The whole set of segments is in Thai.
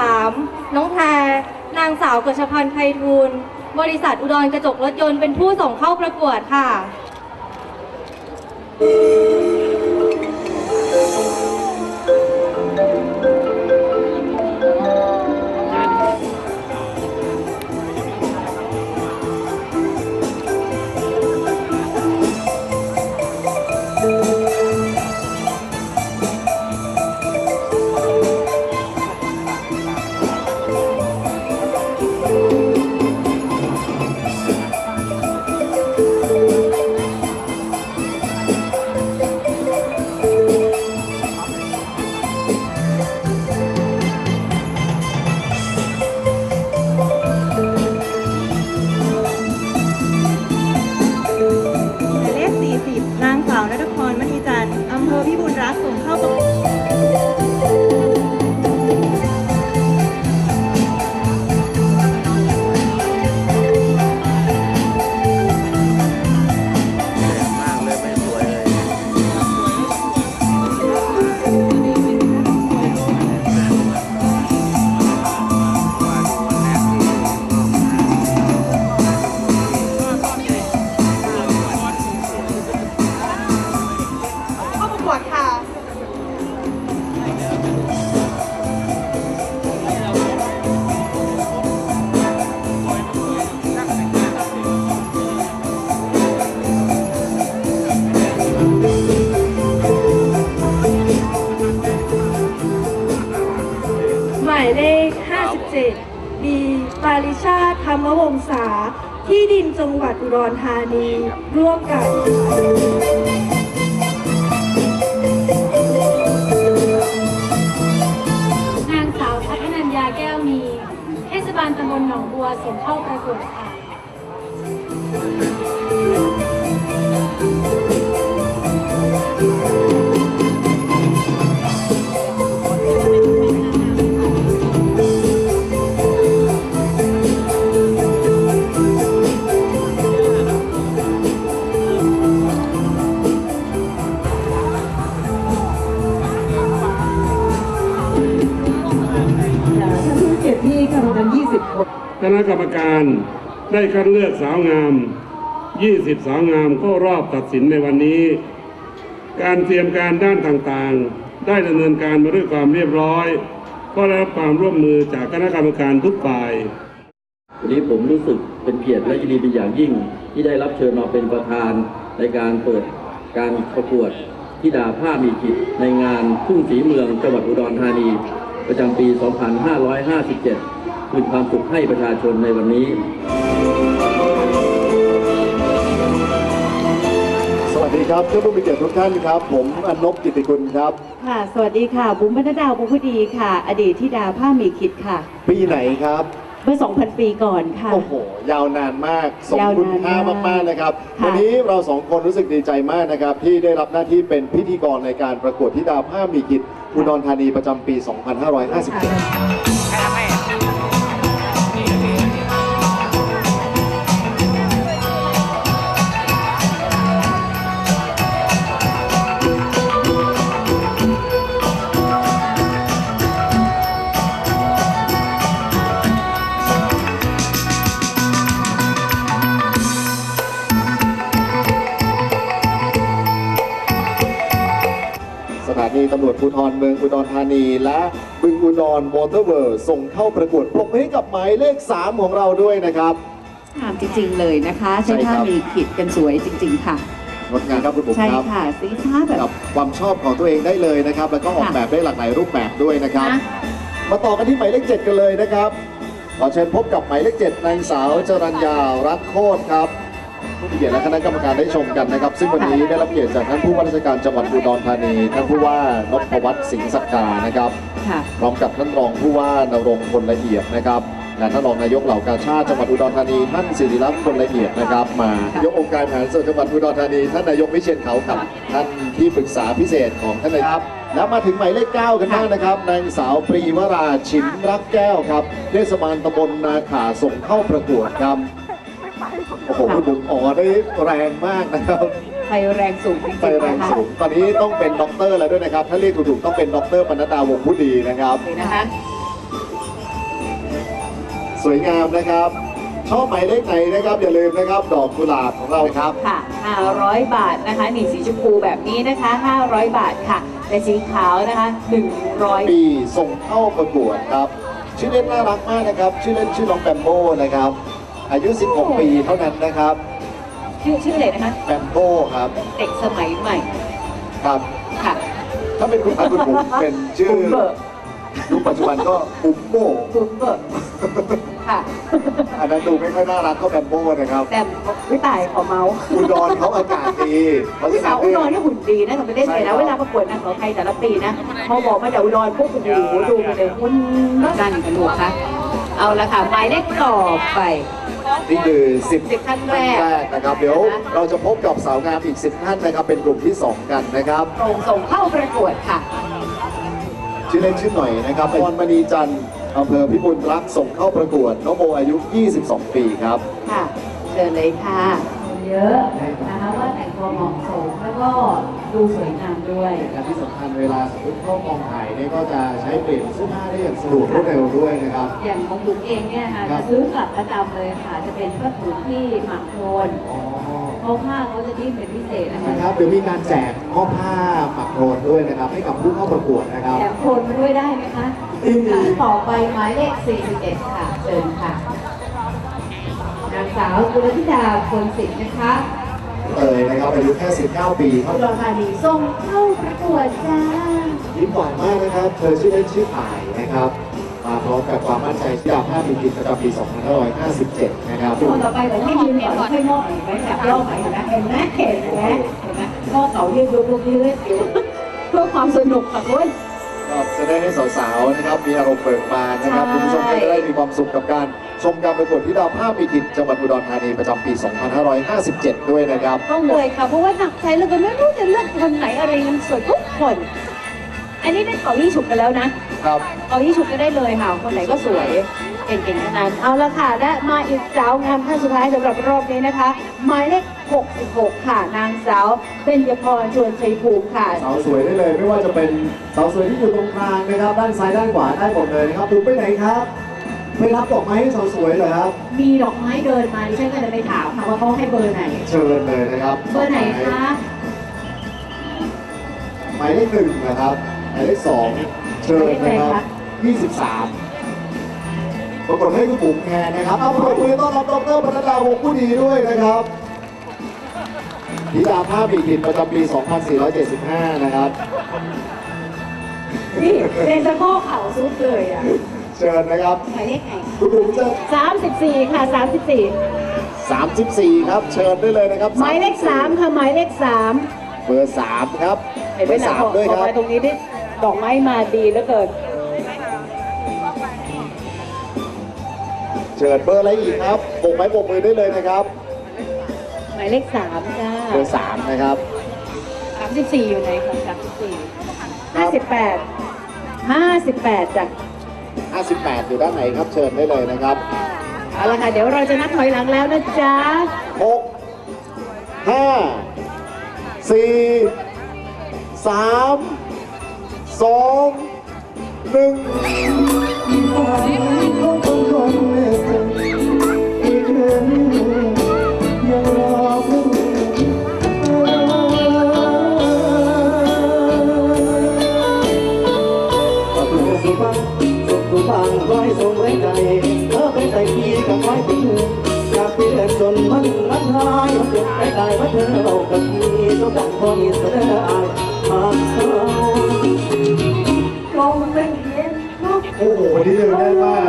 3 น้องแพรนางสาวกฤษพันธ์ไพฑูรย์บริษัทอุดรกระจกรถยนต์เป็นผู้ส่งเข้าประกวดค่ะ มวงศา ที่ดินจังหวัดอุดรธานี ร่วมกับนางสาวพัฒนัญญาแก้วมี เทศบาลตำบลหนองบัวส่งเข้าประกวดค่ะ ได้คัดเลือกสาวงาม 20 สาวงามเข้ารอบตัดสินในวันนี้ การเตรียมการด้านต่างๆ ได้ดำเนินการมาด้วยความเรียบร้อยก็ได้รับความร่วมมือจากคณะกรรมการทุกฝ่ายวันนี้ผมรู้สึกเป็นเกียรติและยินดีเป็นอย่างยิ่ง ที่ได้รับเชิญมาเป็นประธานในการเปิดการประกวดที่ดาผ้ามีกิจในงานทุ่งสีเมืองจังหวัดอุดรธานี ประจำปี 2557 คืนความสุขให้ประชาชนในวันนี้ สวัสดีครับท่านผู้มีเกียรติทุกท่านครับ ผมอนนบกิติกุลครับ ค่ะ สวัสดีค่ะ บุ๋มพัฒดาวบุญพดีค่ะ อดีตธิดาผ้าหมีคิดค่ะ ปีไหนครับ เมื่อ 2,000 ปีก่อนค่ะ โอ้โห ยาวนานมาก สมยาวนานคุณค่ามากๆนะครับ ค่ะ วันนี้เราสองคนรู้สึกดีใจมากนะครับ ที่ได้รับหน้าที่เป็นพิธีกรในการประกวดธิดาผ้ามีกิจอุดรธานีประจำปี 2557ำรวจภูธรเมืองอุดรธานี และบึงอุดรมอเตอร์เวิร์ส่งเข้าประกวดปรบมือให้กับหมายเลข 3 ของเราด้วยนะครับงามจริงๆเลยนะคะ ใช้ใช่ครัผ้าบหมีคิดกันสวยจริง ๆ ค่ะงดงามครับคุณบุ๋มใช่ครับค่ะสีผ้าแบบกับความชอบของตัวเองได้เลยนะครับ แล้วก็ออกค่ะแบบได้หลากหลายรูปแบบด้วยนะครับนะมาต่อกันที่หมายเลขเจ็ดกันเลยนะครับขอเชิญพบกับหมายเลขเจ็ดนางสาวจรัญญารัตน์โคตรครับ ผู้มีเกียรติและคณะกรรมการได้ชมกันนะครับ ซึ่งวันนี้ได้รับเกียรติจากท่านผู้ว่าราชการจังหวัดอุดรธานีท่านผู้ว่านพวัฒน์สิงห์สักกานะครับค่ะ พร้อมกับท่านรองผู้ว่านรงค์พลละเอียดนะครับและท่านรองนายกเหล่ากาชาติจังหวัดอุดรธานีท่านสิริรักษ์พลละเอียดนะครับ มายกองค์การบริหารส่วนจังหวัดอุดรธานีท่านนายกวิเชียนเขาขับ ท่านที่ปรึกษาพิเศษของท่านนายกแล้วมาถึงหมายเลขเก้ากันบ้างนะครับนางสาวปรีวราชิมรักแก้วครับเทศบาลตำบลนาขาส่งเข้าประกวดครับ โอ้โหคุณบุ๋มอ๋อได้แรงมากนะครับไฟแรงสูงจริงไฟๆแรงนะคะสูง ตอนนี้ต้องเป็นด็อกเตอร์แล้วด้วยนะครับ ถ้าเรียกถูกๆต้องเป็นด็อกเตอร์ปนัดดาวงศ์ผู้ดีนะครับเลยนะคะ สวยงามนะครับ ชอบหมายเลขไหนนะครับ อย่าลืมนะครับ ดอกกุหลาบของเราครับ ค่ะ 500 บาทนะคะนี่สีชมพูแบบนี้นะคะ 500 บาทค่ะ แต่สีขาวนะคะ 100 ปีส่งเข้าประกวดครับ ชื่อเล่นน่ารักมากนะครับ ชื่อเล่นชื่อน้องแบมโบ้นะครับ อายุ 16 ปีเท่านั้นนะครับชื่อชื่ออะไรนะคะ แบมโบ้ครับเด็กสมัยใหม่ครับ ค่ะ ถ้าเป็นคุณอาคุณผมเป็นชื่อบุ๋มเบอร์ยุคปัจจุบันก็บุมโบ้บุ๋มเบอร์ค่ะ อันนั้นดูไม่ค่อยน่ารักก็แบมโบ้นะครับแต่พี่ต่ายขอเมาส์อุดรเขาอากาศดีเพราะพี่ฉะสานั้วนอุดรนี่หุ่นดีนะทำไปเล่นเลยนะ เวลาประกวดนางสาวไทยแต่ละปีนะ พอบอกมาจากอุดรพวกโอ้โหดูไปเลยหุ่นด้านหนึ่งกันดูค่ะ เอาละค่ะหมายเลขต่อไป นี่คือ 10สิบท่านแรกนะครับ เดี๋ยวเราจะพบกับสาวงามอีก 10 ท่านนะครับ เป็นกลุ่มที่ 2 กันนะครับโปร่งส่งเข้าประกวดค่ะ ชื่อเล่นชื่อหน่อยนะครับพรมณีจันทร์อำเภอพิบูลรักษ์ส่งเข้าประกวดน้องโมอายุ 22 ปีครับ ค่ะ เชิญเลยค่ะ เยอะนะคะว่าแต่ง ตัวเหมาะสมแล้วก็ดูสวยงามด้วย และที่สำคัญเวลาสมมติเข้ากองถ่ายเนี่ยก็จะใช้เปลี่ยนเสื้อผ้าได้อย่างสะดวกรวดเร็วด้วยนะครับ อย่างของบุ๋มเองเนี่ยค่ะครัจะบซื้อกลับประจำเลยค่ะ จะเป็นผ้าถุงที่หมักโคลนเพราะผ้าเขาจะนิ่มเป็นพิเศษนะคะนะครับเดี๋ยวมีการแจกข้อผ้าหมักโครนด้วยนะครับ ให้กับผู้เข้าประกวดนะครับ แถมโคลนมาด้วยได้ไหมคะค่ะ ต่อไปหมายเลข 41 ค่ะเชิญค่ะ นางสาวกุลธิดาคนสิทธิ์นะคะ เอ่ยนะครับอายุแค่ 19 ปีครับอุดรธานีส่งเข้าประกวดจ้ายิ้มหวานมากนะครับ เธอชื่อเล่นชื่อต่ายนะครับมาพร้อมกับความมั่นใจที่ดาวภาพมีกิจประจำปี 2557 นะครับคนต่อไปแต่ที่ยืนก่อนค่อยมอบอีกไหมจับย่อไหมเห็นไหมเห็นไหมเห็นไหมเห็นไหมก็เสายืดยกยกยืดเดี๋ยวเพื่อความสนุกค่ะคุณก็จะได้ให้สาวๆนะครับมีอารมณ์เบิกบานนะครับใช่คุณผู้ชมก็จะได้มีความสุขกับการ ชมการประกวดที่ดาวภาพมีกิจจังหวัดอุดรธานีประจำปี 2557 ด้วยนะครับ ต้องเลยค่ะ เพราะว่าหนักใจเหลยก็ไม่รู้จะเลือกคนไหนอะไรมันสวยทุกคน อันนี้ได้เป่ายี่ฉุกกันแล้วนะครับเอายี่ฉุกก็ได้เลยค่ะ คนไหนก็สวย เก่งๆทั้งนั้น เอาละค่ะ และมาอีกสาวงามท่านสุดท้ายสำหรับรอบนี้นะคะ หมายเลข 66 ค่ะ นางสาวเบญจพรชวนชัยภูมิค่ะ สาวสวยได้เลย ไม่ว่าจะเป็นสาวสวยที่อยู่ตรงกลางนะครับ ด้านซ้ายด้านขวาได้หมดเลยนะครับดูไปไหนครับ ไม่รับดอกไม้ให้สาวสวยเหรอครับ มีดอกไม้เดินมาดิฉันก็จะไปถามค่ะว่าเขาให้เบอร์ไหน เชิญเลยนะครับเบอร์ไหนคะหมายเลขหนึ่งนะครับหมายเลขสองเชิญนะครับยี่สิบสามปรากฏให้คุณปุ๋มแทนนะครับเอาปรบมือต้อนรับดรปนัดดาวงศ์ผู้ดีด้วยนะครับธิดาภาพมีกิจประจำปี 2475 นะครับ นี่เป็นตะข้อเข่าซุดเลยอะ เชิญนะครับหมายเลขไหนคุณปุ๋มจะ34ค่ะ34 34 ครับ เชิญได้เลยนะครับหมายเลข3ค่ะหมายเลข3เบอร์สามครับเห็นไหเบมอร์ล่ะสามพอด้วยพคอรับมาตรงนี้นี่ดอกไม้มาดีแล้วเกินเชิญเบอร์อะไรอีกครับโบกไม้โบกมือได้เลยนะครับ หมายเลข3จ้าเบอร์สามนะครับ34อยู่ไหนคะ34 58 58จ้ะ 58 อยู่ด้านไหนครับ เชิญได้เลยนะครับ เอาละค่ะ เดี๋ยวเราจะนับถอยหลังแล้วนะจ๊ะ 6 5 4 3 2 1 จ็บใจตายว่าเธอเรากับพี่ต้องกพอมีเสนออายหากเขาลมมันเป็นเย็นเนาะโอ้โหวันนี้เดินได้มาก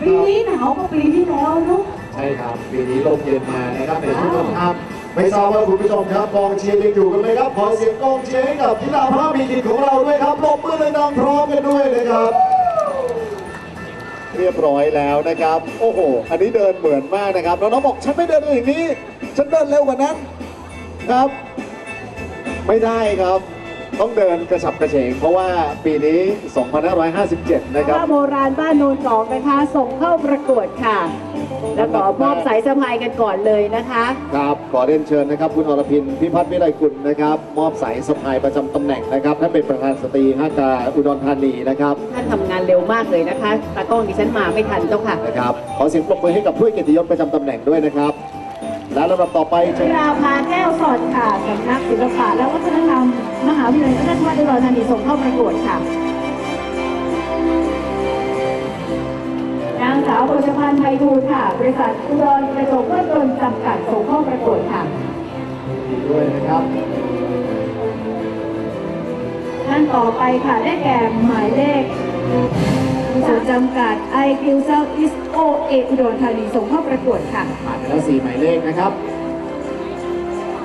ปีนี้หนาวกว่าปีที่แล้วเนาะใช่ครับปีนี้ลมเย็นมานะครับในช่วงต้นครับไม่ทราบว่าคุณผู้ชมครับกองเชียร์ยังอยู่กันไหมครับขอเสียงกองเชียร์ให้กับกีฬาภาพมีกิจของเราด้วยครับปรบมือดังๆพร้อมกันด้วยนะครับ เรียบร้อยแล้วนะครับ โอ้โห อันนี้เดินเหมือนมากนะครับ น้องๆบอกฉันไม่เดินอย่างนี้ ฉันเดินเร็วกว่านั้น ครับ ไม่ได้ครับ ต้องเดินกระฉับกระเฉง เพราะว่าปีนี้ 2557 นะครับว่าโบราณบ้านโนนสองนะคะ ส่งเข้าประกวดค่ะ แล้วขอมอบสายสะพายกันก่อนเลยนะคะ ครับขอเรียนเชิญนะครับ คุณอรพินพิพัฒน์วิไลกุลนะครับ มอบสายสะพายประจำตำแหน่งนะครับท่านเป็นประธานสตรีห้ากาอุดรธานีนะครับท่านทำงานเร็วมากเลยนะคะตากล้องดิฉันมาไม่ทันเจ้าค่ะ นะครับขอเสียงปรบมือให้กับผู้เกียรติยศประจำตำแหน่งด้วยนะครับ และลำดับต่อไปเชิญ ราภาแก้วสอดค่ะสำนักศิลปะและวัฒนธรรม มหาวิทยาลัยราชภัฏอุดรธานีส่งเข้าประกวดค่ะ นางสาวโภชพันธ์ไพฑูรย์ค่ะ บริษัทอุดรกระจกรถยนต์จำกัดส่งเข้าประกวดค่ะ ด้วยนะครับ ท่านต่อไปค่ะได้แก่หมายเลขบริษัทจำกัด IQ South East OA อุดรธานีส่งเข้าประกวดค่ะผ่านไปแล้วสี่หมายเลขนะครับ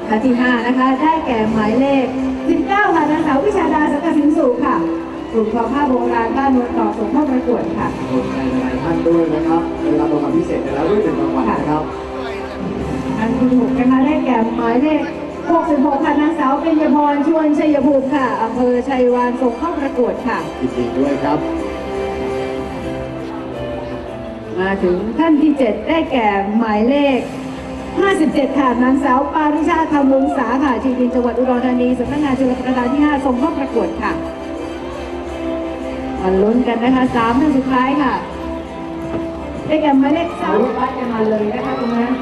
ท่านที่ 5 นะคะ ได้แก่หมายเลข 19 ค่ะนางสาววิชาดาสังกสินสูงค่ะกลุ่มทอผ้าโบราณบ้านนวลต่อส่งเข้าประกวดค่ะขอบใจหลายๆท่านด้วยนะครับได้รับรางวัลพิเศษไปแล้วด้วยหนึ่งรางวัลนะครับท่านที่6นะคะได้แก่หมายเลข 66 ค่ะนางสาวเพ็ญญพรชวนชัยภูมิค่ะอำเภอชัยวานส่งเข้าประกวดค่ะยินดีด้วยครับ มาถึงท่านที่ 7 ได้แก่หมายเลข 57 ค่ะ นางสาวปาริชาธรรมวงศาค่ะทีดินจังหวัดอุดรธานีสำนักงานชลประทานที่5ส่งเข้าประกวดค่ะมาลุ้นกันนะคะสามท่านสุดท้ายค่ะ ได้แก่หมายเลขสามวัดกันมาเลยนะคะตรงนั้น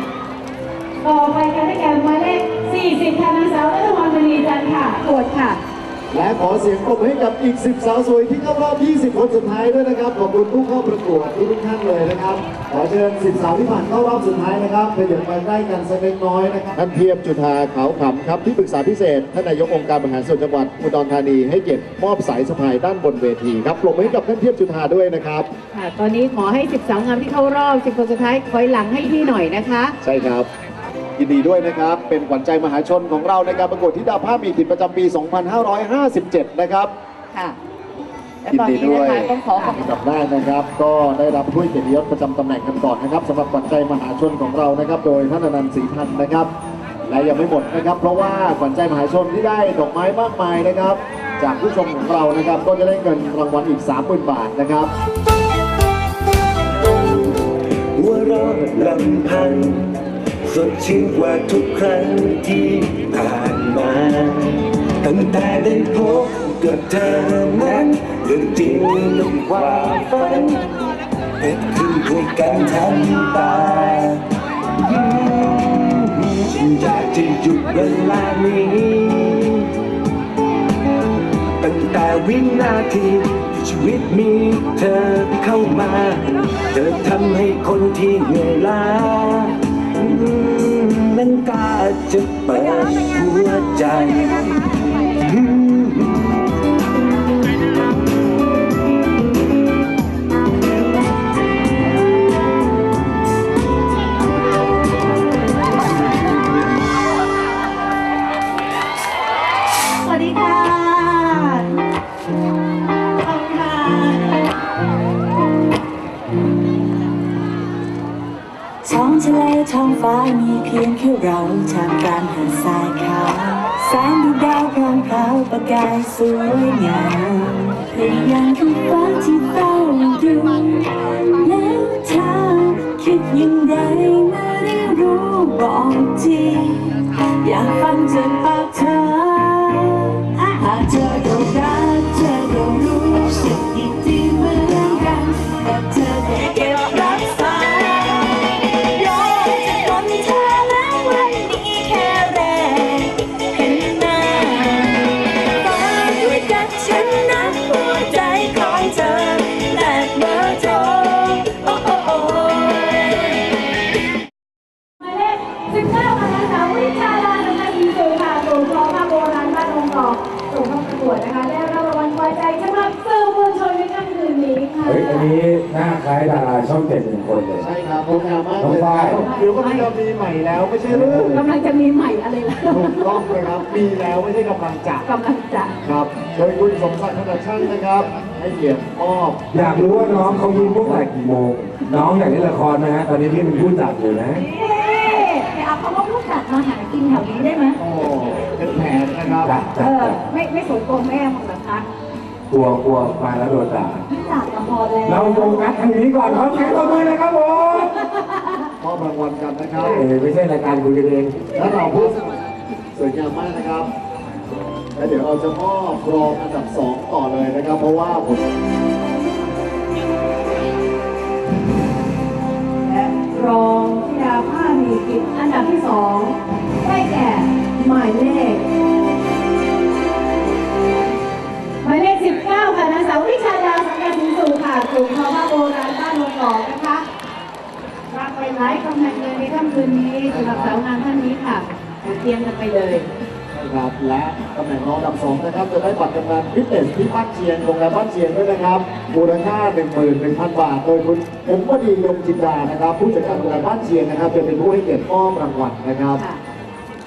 ต่อไปกันได้แก่หมายเลข40ค่ะนางสาวรัตวรรณีจันทร์ค่ะตรวจค่ะ และขอเสียงปรบมือให้กับอีก 10 สาวสวยที่เข้ารอบ 20 คนสุดท้ายด้วยนะครับ ขอบคุณผู้เข้าประกวดทุกๆท่านเลยนะครับ ขอเชิญ 10 สาวที่ผ่านเข้ารอบสุดท้ายนะครับขยับมาใกล้กันสักเล็กน้อยนะครับ ท่านเทียบจุธาขาวขำครับที่ปรึกษาพิเศษ ท่านนายกองค์การบริหารส่วนจังหวัดอุดรธานีให้เกียรติมอบสายสะพายด้านบนเวทีครับปรบมือให้กับท่านเทียบจุธาด้วยนะครับ ค่ะ ตอนนี้ขอให้ 10 สาวงามที่เข้ารอบ 10 คนสุดท้ายคอยหลังให้พี่หน่อยนะคะ ใช่ครับ ยินดีด้วยนะครับ เป็นขวัญใจมหาชนของเราในการประกวดธิดาภาพมีกิจประจำปี 2557 นะครับค่ะและยินตอนดีนี้ด้วยนะคะต้องขอขอบลำดับแรกนะครับ ก็ได้รับถ้วยเกียรติยศประจำตำแหน่งกันก่อนนะครับสำหรับขวัญใจมหาชนของเรานะครับ โดยท่านอนันต์ศรีพันธ์นะครับ และยังไม่หมดนะครับ เพราะว่าขวัญใจมหาชนที่ได้ดอกไม้มากมายนะครับ จากผู้ชมของเรานะครับ ก็จะได้เงินรางวัลอีก 30,000 บาทนะครับ หัวเราะลำพัน สดชื่นกว่าทุกครั้งที่ผ่านมา ตั้งแต่ได้พบกับเธอนั้นเรื่องจริงเป็นควาฝันเกิดขึ้นด้วยกันทันตาอืมฉันอยากจะหยุดเวลานี้ ตั้งแต่วินาทีที่ชีวิตมีเธอเข้ามา เธอทำให้คนที่เหนื่อยล้า จะเปิดหัวใจ องฟ้ามีเพียงแค่เราท่ากการหาดทรายขาวแสงดวงดาวพรางพราวประกายสวยงามเพียงอย่างคือฟ้าที่เฝ้าดูแล้วเธอคิดยังไงเมื่อรู้บอกทีอยากฟังจากปาก แล้วไม่ใช่กำลังจะกำลังจะครับโดยคุณสมศักดิ์ธนชั่นนะครับ ให้เกียรติมอบอยากรู้ว่าน้องเขายิงพวกไหนกี่โมง น้องอยากเล่นละครนะฮะ ตอนนี้พี่เป็นผู้จัดอยู่นะเอ๊ะไปเอาคำว่าผู้จัดมาหากินแถวนี้ได้ไหมโอ้เป็นแผนนะนะครับจ้ะเอจ้ะอจ้ะไม่ไม่สมตัวแม่มั้งเหรอคะกลัวกลัวมาแล้วโดนด่าจากกันพอแล้ว เราโฟกัสทางนี้ก่อนครับแข่งต่อไปเลยครับผมมอบรางวัลกันนะครับ เอ้ยไม่ใช่รายการคุยกันเอง และเราพูดสวยงามมากนะครับ และเดี๋ยวเราจะมอบรองอันดับสองต่อเลยนะครับ เพราะว่าผมและรองธิดาผ้ามีกิจอันดับที่สองได้แก่หมายเลขหมายเลข 19 ค่ะนางสาววิชาดาสังกัดสินสูค่ะกลุ่มชาวบ้านโบราณบ้านโนนหลอกนะคะรับไปหลายตำแหน่งเลยในค่ำคืนนี้สำหรับสาวงานท่านนี้ค่ะเตรียมกันไปเลย นะครับ และตำแหน่งรองอันดับสองนะครับจะได้บัตรกำนันพิเศษที่บ้านเชียงโรงแรมบ้านเชียงด้วยนะครับมูลค่า 11,000 บาท โดยคุณผมวดียมจินดานะครับ ผู้จัดการโรงแรมบ้านเชียงนะครับจะเป็นผู้ให้เกียรติมอบรางวัลนะครับค่ะ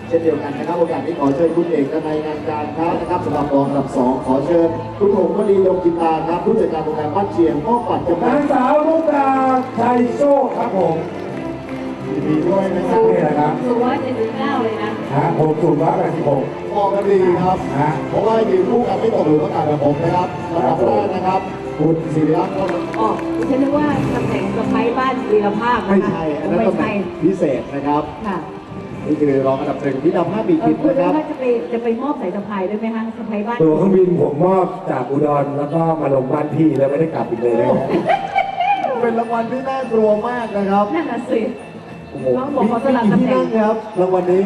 เช่นเดียวกันนะครับโอกาสนี้ขอเชิญคุณเอกในงานการค้านะครับสำหรับรองอันดับสองขอเชิญคุณผมวดียมจินดาครับผู้จัดการโรงแรมบ้านเชียงมอบบัตรกำนันานงสาวมุกดาชัยโชคครับผม ยินดีด้วยนะครับนี่แหละครับสูงร้อยเจ็ดสิบเก้าเลยนะฮะผมสูงร้อยแปดสิบหกมองกันดีครับฮะเพราะว่ายืนคู่กันไม่ตกหรือประกาศแบบผมนะครับลำดับแรกนะครับคุณศิริรักษ์อ๋อดิฉันนึกว่าตำแหน่งสะพ้ายบ้านวีรภาพนะคะไม่ใช่อันนั้นไม่ตำแหใช่น่งพิเศษนะครับค่ะนี่คือรองอันดับหนึ่งที่ดำห้าปีเอกิอนคุณนะครับว่าจะไปจะไปมอบสายสะพายด้วยไหมคะสะพายบ้านตัวเครื่องบินผมมอบจากอุดรแล้วก็มาลงบ้านพี่แล้วไม่ได้กลับอีกเลยนะฮะเป็นรางวัลที่น่ากลัวมากนะครับนั่นน่ะสิ โอ้โหน้องบอกขอสลับมีตำแหน่ที่งนั่งครับรางวัลนี้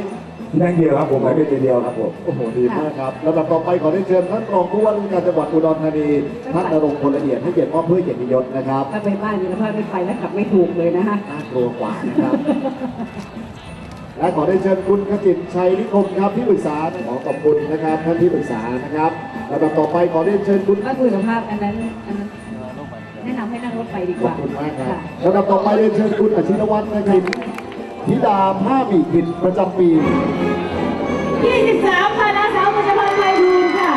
ที่นั่งเดียวครับผมหมายเป็นเดียวครับผมโอ้โหดีมากครับลำดับต่อไปขอได้เชิญท่านรองผู้ว่าราชการจังหวัดอุดรธานีท่านนรงค์พลละเอียดให้เกียรติมอบเพื่อเกียรติยศนะครับถ้าไปบ้านวีรภาพไม่ไปแล้วกลับไม่ถูกเลยนะคะน่ากลัวกว่านะครับ และขอได้เชิญคุณขจิตชัยนิคมครับที่ปรึกษาขอขอบคุณนะครับท่านที่ปรึกษานะครับลำดับต่อไปขอได้เชิญคุณบ้านวีรภาพอันนั้นอันนั้น ไฟดีกขอบว่าคุณมากครับค่ะลำดับต่อไปเรียนเชิญคุณอาชินวัฒน์นะครับธิดาผ้าบีกินประจำปี 23ค่ะนางสาวปัญจพันธ์ไพบูลย์ค่ะ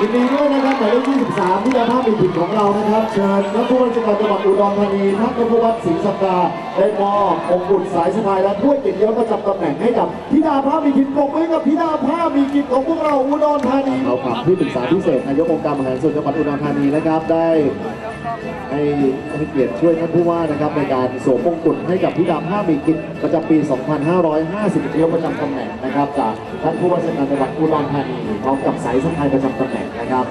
ยินดีด้วยนะครับหมายเลข23ธิดาผ้าบีกินของเรานะครับ เชิญนักผู้ว่าราชการจังหวัดอุดรธานีท่านนพวัฒน์ศรีสัปดาห์ได้มอบองค์บุตรสายสะพายและถ้วยเกียรติยศประจำตำแหน่งให้กับธิดาผ้าบีกินปรบมือกับธิดาผ้าบีกินของพวกเราอุดรธานีเราขับที่ปรึกษาพิเศษนายกองค์การบริหารส่วนจังหวัดอุดรธานีนะครับได้ ให้ให้เกียรติช่วยท่านผู้ว่านะครับในการสวมมงกุฎให้กับพี่ดำห้ามีกิจประจำปี 2550ยกประจำตำแหน่งนะครับจากท่านผู้ว่าราชการจังหวัดอุดรธานีพร้อมกับสายสะพายประจำตำแหน่งนะครับ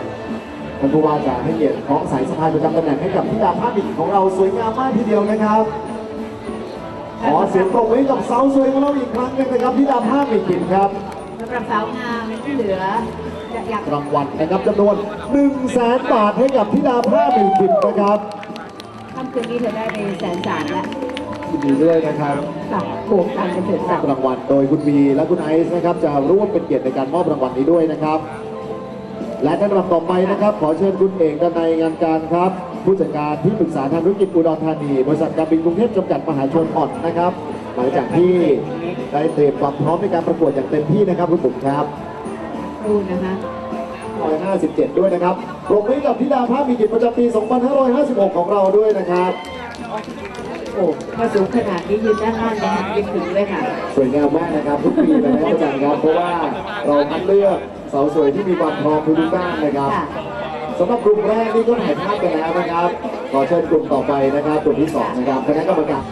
ท่านผู้ว่าจะให้เกียรติคล้องสายสะพายประจำตำแหน่งให้กับพี่ดำห้ามีกิจของเราสวยงามมากทีเดียวนะครับขอเสียงปรบมือกับสาวสวยของเราอีกครั้งหนึงนะครับพี่ดำห้ามีกิจครับสำหรับสาวงามที่เหลือ รางวัลนะครับจำนวน1 0 0 0 0แสนบาทให้กับพี่ดำห้ามีกิจนะครับค่ำคืนนี้เธอได้ไปแสนสามแล้วยินดีด้วยนะครับค่ะบวกกันเป็นเถิดมจ้ะอบรางวัลโดยคุณวีและคุณไอซ์นะครับ จะร่วมเป็นเกียรติในการมอบรางวัลนี้ด้วยนะครับ และท่านลำดับต่อไปนะครับ ขอเชิญคุณเอกดนัยงานการครับ ผู้จัดการที่ปรึกษาทางธุรกิจอุดรธานี บริษัทการบินกรุงเทพจำกัดมหาชนอ่อนนะครับ หลังจากที่ได้เตรียมความพร้อมในการประกวดอย่างเต็มที่นะครับคุณปุ๋มครับ ดูนะคะ157 ด้วยนะครับปรบมือให้กับธิดาภาพมีกิจประจำปี 2556 ของเราด้วยนะครับ โอ้มาสูงขนาดนี้ยืนด้านล่างยังยังถึงเลยค่ะ สวยงามมากนะครับ ทุกปีเลยนะครับอาจารย์ครับ เพราะว่าเราคัดเลือกสาวสวยที่มีความพร้อมทุกๆด้านนะครับค่ะสำหรับกลุ่มแรกนี่ก็ถ่ายภาพกันแล้วนะครับ ขอเชิญกลุ่มต่อไปนะครับ กลุ่มที่สองนะครับ คณะกรรมการ